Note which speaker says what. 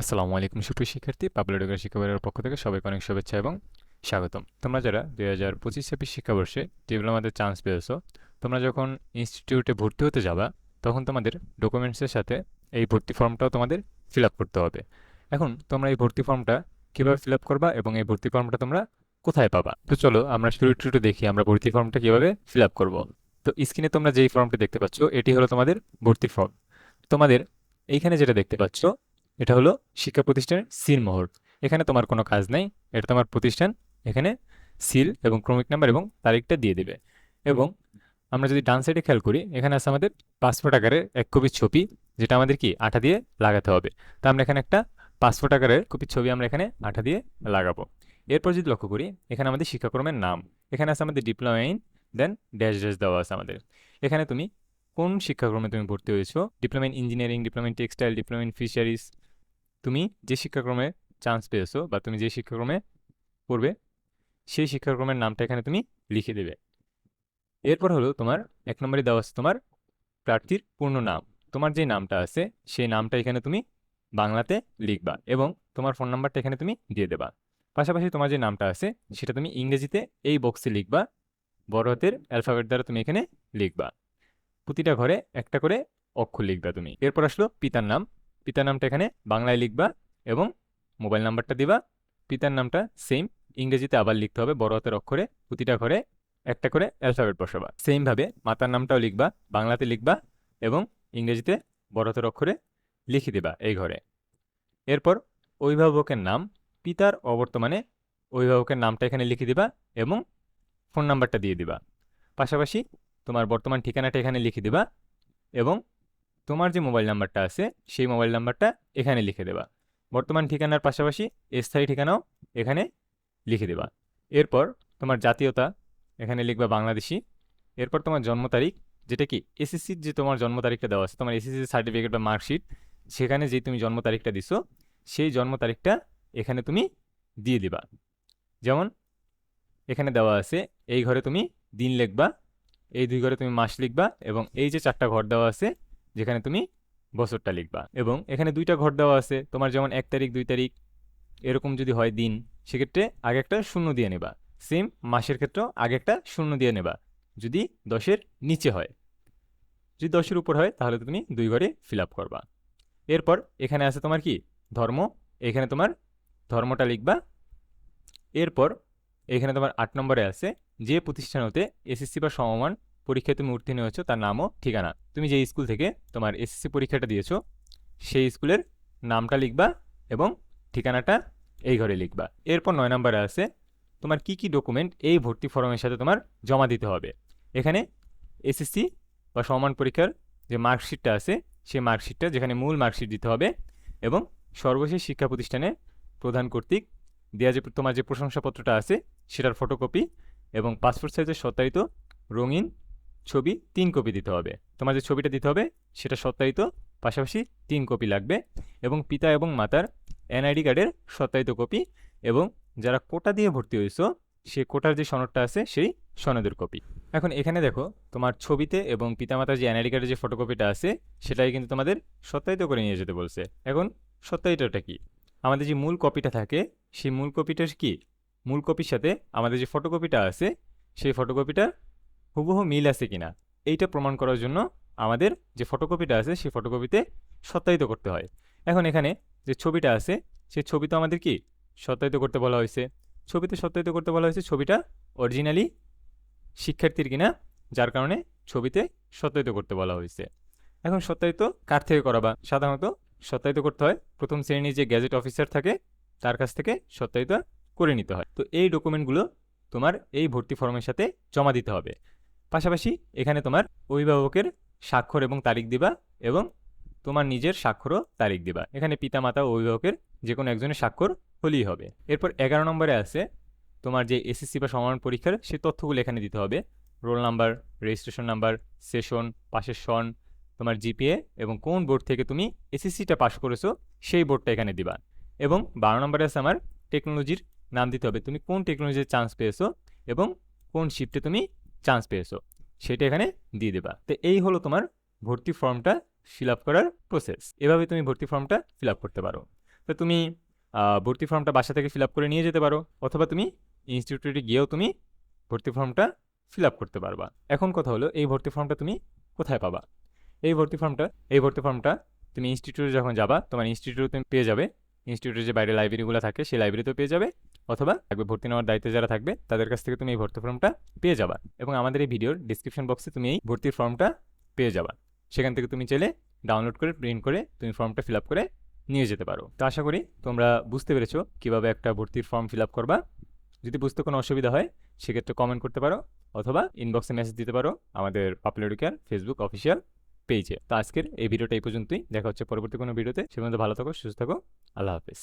Speaker 1: আসসালামু আলাইকুম সুপ্রিয় শিক্ষার্থী, পাবলিক শিক্ষাবোর্ডের পক্ষ থেকে সবাইকে অনেক শুভেচ্ছা এবং স্বাগতম। তোমরা যারা দুই হাজার পঁচিশ ছাব্বিশ শিক্ষাবর্ষে ডিপ্লোমাতে চান্স পেয়েছ, তোমরা যখন ইনস্টিটিউটে ভর্তি হতে যাবা, তখন তোমাদের ডকুমেন্টসের সাথে এই ভর্তি ফর্মটাও তোমাদের ফিল আপ করতে হবে। এখন তোমরা এই ভর্তি ফর্মটা কীভাবে ফিল আপ করবা এবং এই ভর্তি ফর্মটা তোমরা কোথায় পাবা? তো চলো আমরা শুরু একটু দেখি আমরা ভর্তি ফর্মটা কীভাবে ফিল আপ করব। তো স্ক্রিনে তোমরা যেই ফর্মটি দেখতে পাচ্ছ, এটি হলো তোমাদের ভর্তি ফর্ম তোমাদের এইখানে যেটা দেখতে পাচ্ছ এটা হলো শিক্ষা প্রতিষ্ঠানের সিল মোহর এখানে তোমার কোনো কাজ নাই, এটা তোমার প্রতিষ্ঠান, এখানে সিল এবং ক্রমিক নাম্বার এবং তারিখটা দিয়ে দেবে। এবং আমরা যদি ডান সাইডে খেয়াল করি, এখানে আছে আমাদের পাসপোর্ট আকারের এক কপি ছবি, যেটা আমাদের কি? আঠা দিয়ে লাগাতে হবে। তো আমরা এখানে একটা পাসপোর্ট আকারের কপি ছবি আমরা এখানে আঠা দিয়ে লাগাবো। এরপর যদি লক্ষ্য করি, এখানে আমাদের শিক্ষাক্রমের নাম। এখানে আছে আমাদের diploma in then dash dash দেওয়া আছে আমাদের। এখানে তুমি কোন শিক্ষাক্রমে তুমি ভর্তি হয়েছো? Diploma in engineering diploma in textile diploma in fisheries তুমি যে শিক্ষাক্রমে চান্স পেয়েছ বা তুমি যে শিক্ষাক্রমে পড়বে, সেই শিক্ষাক্রমের নামটা এখানে তুমি লিখে দেবে। এরপর হলো তোমার, এক নম্বরে দেওয়া আছে তোমার প্রার্থীর পূর্ণ নাম। তোমার যে নামটা আছে, সেই নামটা এখানে তুমি বাংলাতে লিখবা এবং তোমার ফোন নাম্বারটা এখানে তুমি দিয়ে দেবা। পাশাপাশি তোমার যে নামটা আছে, সেটা তুমি ইংরেজিতে এই বক্সে লিখবা, বড় হাতের অ্যালফাবেট দ্বারা তুমি এখানে লিখবা। প্রতিটা ঘরে একটা করে অক্ষর লিখবা তুমি। এরপর আসলো পিতার নাম। পিতার নামটা এখানে বাংলায় লিখবা এবং মোবাইল নাম্বারটা দিবা। পিতার নামটা সেম ইংরেজিতে আবার লিখতে হবে, বড় হাতের অক্ষরে, প্রতিটা ঘরে একটা করে অ্যালফাবেট বসাবা। সেমভাবে মাতার নামটাও লিখবা, বাংলাতে লিখবা এবং ইংরেজিতে বড় হাতের অক্ষরে লিখে দিবা এই ঘরে। এরপর অভিভাবকের নাম, পিতার অবর্তমানে অভিভাবকের নামটা এখানে লিখে দিবা এবং ফোন নাম্বারটা দিয়ে দিবা। পাশাপাশি তোমার বর্তমান ঠিকানাটা এখানে লিখে দিবা এবং তোমার যে মোবাইল নাম্বারটা আছে, সেই মোবাইল নাম্বারটা এখানে লিখে দেবা। বর্তমান ঠিকানার পাশাপাশি স্থায়ী ঠিকানাও এখানে লিখে দেবা। এরপর তোমার জাতীয়তা, এখানে লিখবা বাংলাদেশি। এরপর তোমার জন্ম তারিখ, যেটা কি এসএসসির যে তোমার জন্ম তারিখটা দেওয়া আছে, তোমার এসএসসি সার্টিফিকেট বা মার্কশিট সেখানে যে তুমি জন্ম তারিখটা দিছো, সেই জন্ম তারিখটা এখানে তুমি দিয়ে দিবা। যেমন এখানে দেওয়া আছে, এই ঘরে তুমি দিন লিখবা, এই দুই ঘরে তুমি মাস লিখবা, এবং এই যে চারটা ঘর দেওয়া আছে যেখানে তুমি বছরটা লিখবা। এবং এখানে দুইটা ঘর দেওয়া আছে। তোমার যেমন এক তারিখ, দুই তারিখ এরকম যদি হয় দিন, সেক্ষেত্রে আগে একটা শূন্য দিয়ে নেবা। সেম মাসের ক্ষেত্রেও আগে একটা শূন্য দিয়ে নেবা। যদি দশের নিচে হয়। যদি দশের উপর হয়, তাহলে তুমি দুই ঘরে ফিল আপ করবা। এরপর এখানে আছে তোমার কি? ধর্ম। এখানে তোমার ধর্মটা লিখবা। এরপর এখানে তোমার আট নম্বরে আছে, যে প্রতিষ্ঠান হতে এসএসসি বা সমমান পরীক্ষায় তুমি উত্তীর্ণ হয়েছো, তার নামও, ঠিকানা। তুমি যে স্কুল থেকে তোমার এসএসসি পরীক্ষাটা দিয়েছ, সেই স্কুলের নামটা লিখবা এবং ঠিকানাটা এই ঘরে লিখবা। এরপর নয় নম্বরে আছে তোমার কি কি ডকুমেন্ট এই ভর্তি ফর্মের সাথে তোমার জমা দিতে হবে। এখানে এসএসসি বা সমান পরীক্ষার যে মার্কশিটটা আছে, সেই মার্কশিটটা যেখানে মূল মার্কশিট দিতে হবে এবং সর্বশেষ শিক্ষা প্রতিষ্ঠানে প্রধান কর্তৃক দেওয়া যে তোমার যে প্রশংসাপত্রটা আছে, সেটার ফটোকপি এবং পাসপোর্ট সাইজের সত্যায়িত রঙিন ছবি তিন কপি দিতে হবে। তোমার যে ছবিটা দিতে হবে, সেটা সত্যায়িত, পাশাপাশি তিন কপি লাগবে এবং পিতা এবং মাতার এনআইডি কার্ডের সত্যায়িত কপি এবং যারা কোটা দিয়ে ভর্তি হয়েছো, সে কোটার যে সনদটা আছে, সেই সনদের কপি। এখন এখানে দেখো, তোমার ছবিতে এবং পিতামাতার যে এনআইডি কার্ডের যে ফটোকপিটা আছে সেটাই কিন্তু তোমাদের সত্যায়িত করে নিয়ে যেতে বলছে। এখন সত্যায়িতটা কি? আমাদের যে মূল কপিটা থাকে, সেই মূল কপিটার কি? মূল কপির সাথে আমাদের যে ফটোকপিটা আছে, সেই ফটোকপিটা হুবহু মিল আছে কিনা, এইটা প্রমাণ করার জন্য আমাদের যে ফটোকপিটা আছে সেই ফটোকপিতে সত্যায়িত করতে হয়। এখন এখানে যে ছবিটা আছে, সেই ছবি তো আমাদের কি? সত্যায়িত করতে বলা হয়েছে। ছবিতে সত্যায়িত করতে বলা হয়েছে ছবিটা অরিজিনালি শিক্ষার্থীর কিনা, যার কারণে ছবিতে সত্যায়িত করতে বলা হয়েছে। এখন সত্যায়িত কার থেকে করাবা সাধারণত সত্যায়িত করতে হয়, প্রথম শ্রেণির যে গ্যাজেট অফিসার থাকে, তার কাছ থেকে সত্যায়িত করে নিতে হয়। তো এই ডকুমেন্টগুলো তোমার এই ভর্তি ফর্মের সাথে জমা দিতে হবে। পাশাপাশি এখানে তোমার অভিভাবকের স্বাক্ষর এবং তারিখ দিবা এবং তোমার নিজের স্বাক্ষরও তারিখ দিবা। এখানে পিতা মাতা ও অভিভাবকের যে কোনো একজনের স্বাক্ষর হলেই হবে। এরপর এগারো নম্বরে আছে তোমার যে এসএসসি বা সমান পরীক্ষার সেই তথ্যগুলো এখানে দিতে হবে। Roll number, registration number, session, পাশের সন, তোমার জিপিএ এবং কোন বোর্ড থেকে তুমি এসএসসিটা পাস করেছ সেই বোর্ডটা এখানে দিবা। এবং বারো নম্বরে আছে আমার টেকনোলজির নাম দিতে হবে। তুমি কোন টেকনোলজির চান্স পেয়েছ এবং কোন শিফটে তুমি চান্স পেয়েছ, সেটা এখানে দিয়ে দেবা। তো এই হলো তোমার ভর্তি ফর্মটা ফিল আপ করার প্রসেস এভাবে তুমি ভর্তি ফর্মটা ফিল আপ করতে পারো। তো তুমি ভর্তি ফর্মটা বাসা থেকে ফিল আপ করে নিয়ে যেতে পারো, অথবা তুমি ইনস্টিটিউটে গিয়েও তুমি ভর্তি ফর্মটা ফিল আপ করতে পারবা। এখন কথা হলো, এই ভর্তি ফর্মটা তুমি কোথায় পাবা? এই ভর্তি ফর্মটা, এই ভর্তি ফর্মটা তুমি ইনস্টিটিউটে যখন যাবা, তোমার ইনস্টিটিউটে তুমি পেয়ে যাবে ইনস্টিটিউটের যে বাইরে লাইব্রেরিগুলো থাকে, সেই লাইব্রেরিতেও পেয়ে যাবে। অথবা থাকবে ভর্তি নেওয়ার দায়িত্বে যারা থাকবে, তাদের কাছ থেকে তুমি এই ভর্তি ফর্মটা পেয়ে যাবা। এবং আমাদের এই ভিডিওর ডিসক্রিপশন বক্সে তুমি এই ভর্তির ফর্মটা পেয়ে যাবা। সেখান থেকে তুমি চাইলে ডাউনলোড করে প্রিন্ট করে তুমি ফর্মটা ফিল আপ করে নিয়ে যেতে পারো। তো আশা করি তোমরা বুঝতে পেরেছ কীভাবে একটা ভর্তির ফর্ম ফিল আপ করবা। যদি বুঝতে কোনো অসুবিধা হয়, সেক্ষেত্রে কমেন্ট করতে পারো, অথবা ইনবক্সে মেসেজ দিতে পারো আমাদের পপুলার ফেসবুক অফিসিয়াল পেজে। তো আজকের এই ভিডিওটা এই পর্যন্তই। দেখা হচ্ছে পরবর্তী কোনো ভিডিওতে। সে পর্যন্ত ভালো থাকো, সুস্থ থাকো। আল্লাহ হাফেজ।